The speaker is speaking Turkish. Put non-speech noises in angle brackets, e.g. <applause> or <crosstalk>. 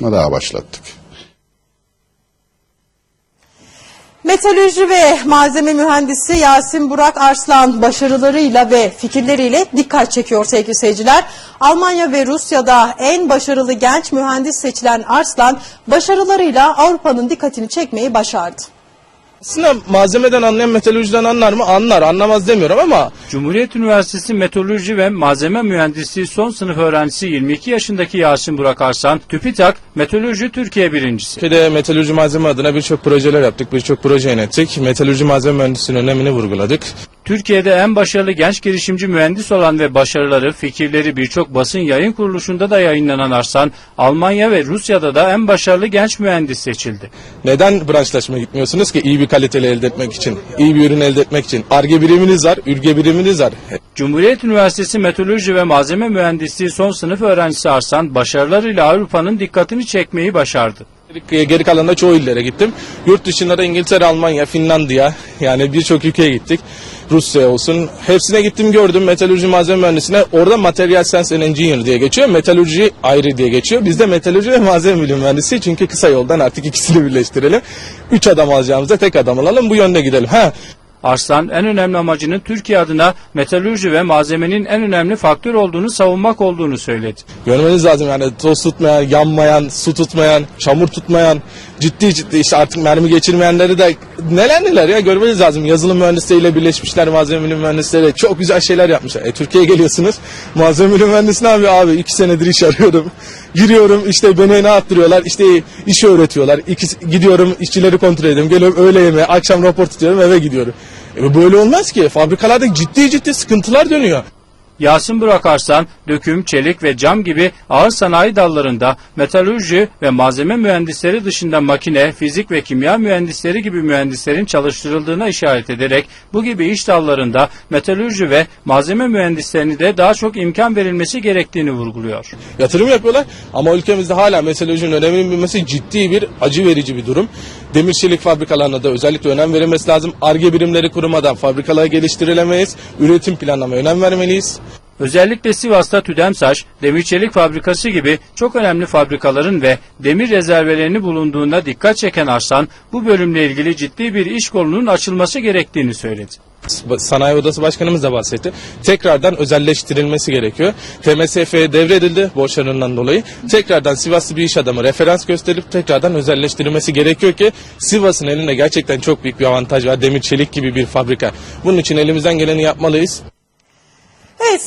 çalışma daha başlattık. Metalürji ve malzeme mühendisi Yasin Burak Arslan başarılarıyla ve fikirleriyle dikkat çekiyor sevgili seyirciler. Almanya ve Rusya'da en başarılı genç mühendis seçilen Arslan başarılarıyla Avrupa'nın dikkatini çekmeyi başardı. Aslında malzemeden anlayan metalurjiden anlar mı? Anlar. Anlamaz demiyorum ama Cumhuriyet Üniversitesi Meteoroloji ve Malzeme Mühendisliği son sınıf öğrencisi 22 yaşındaki Yasin Burak Arslan, TÜBİTAK Meteoroloji Türkiye birincisi. Türkiye'de metalurji malzeme adına birçok projeler yaptık, birçok proje yönettik. Metalurji malzeme mühendisliğinin önemini vurguladık. Türkiye'de en başarılı genç girişimci mühendis olan ve başarıları, fikirleri birçok basın yayın kuruluşunda da yayınlanan Arslan, Almanya ve Rusya'da da en başarılı genç mühendis seçildi. Neden branşlaşma gitmiyorsunuz ki iyi bir kaliteli elde etmek için, iyi bir ürün elde etmek için? Arge biriminiz var, ürge biriminiz var. Cumhuriyet Üniversitesi Meteoroloji ve Malzeme Mühendisliği son sınıf öğrencisi Arslan, başarılarıyla Avrupa'nın dikkatini çekmeyi başardı. Geri kalanında çoğu illere gittim. Yurt dışında da İngiltere, Almanya, Finlandiya yani birçok ülkeye gittik. Rusya olsun. Hepsine gittim gördüm metalurji malzeme mühendisine. Orada Material Science and Engineer diye geçiyor. Metalurji ayrı diye geçiyor. Bizde metalurji ve malzeme bilim mühendisi. Çünkü kısa yoldan artık ikisini <laughs> birleştirelim. Üç adam alacağımızda tek adam alalım. Bu yönde gidelim. Ha, Arslan en önemli amacının Türkiye adına metalurji ve malzemenin en önemli faktör olduğunu savunmak olduğunu söyledi. Görmeniz lazım yani toz tutmayan, yanmayan, su tutmayan, çamur tutmayan, ciddi ciddi işte artık mermi geçirmeyenleri de neler neler ya görmeniz lazım. Yazılım mühendisleriyle birleşmişler, malzeme bilim mühendisleri çok güzel şeyler yapmışlar. E, Türkiye'ye geliyorsunuz, malzeme mühendisi ne yapıyor abi? iki senedir iş arıyorum. Giriyorum işte beni ne yaptırıyorlar, işte işi öğretiyorlar. İki, gidiyorum işçileri kontrol ediyorum, geliyorum öğle yemeği, akşam rapor tutuyorum eve gidiyorum. E, böyle olmaz ki. Fabrikalarda ciddi ciddi sıkıntılar dönüyor. Yasin Burak Arslan, döküm, çelik ve cam gibi ağır sanayi dallarında metalurji ve malzeme mühendisleri dışında makine, fizik ve kimya mühendisleri gibi mühendislerin çalıştırıldığına işaret ederek bu gibi iş dallarında metalurji ve malzeme mühendislerine de daha çok imkan verilmesi gerektiğini vurguluyor. yatırım yapıyorlar. Ama ülkemizde hala metalurjinin öneminin bilmesi ciddi bir acı verici bir durum. Demir çelik fabrikalarına da özellikle önem verilmesi lazım. Arge birimleri kurmadan fabrikaları geliştirilemeyiz. Üretim planlamaya önem vermeliyiz. Özellikle Sivas'ta Tüdemsaç, demir çelik fabrikası gibi çok önemli fabrikaların ve demir rezervelerinin bulunduğuna dikkat çeken Arslan, bu bölümle ilgili ciddi bir iş kolunun açılması gerektiğini söyledi. Sanayi Odası Başkanımız da bahsetti. Tekrardan özelleştirilmesi gerekiyor. TMSF devredildi borçlarından dolayı. Tekrardan Sivaslı bir iş adamı referans gösterip tekrardan özelleştirilmesi gerekiyor ki Sivas'ın elinde gerçekten çok büyük bir avantaj var. Demir çelik gibi bir fabrika. Bunun için elimizden geleni yapmalıyız. Evet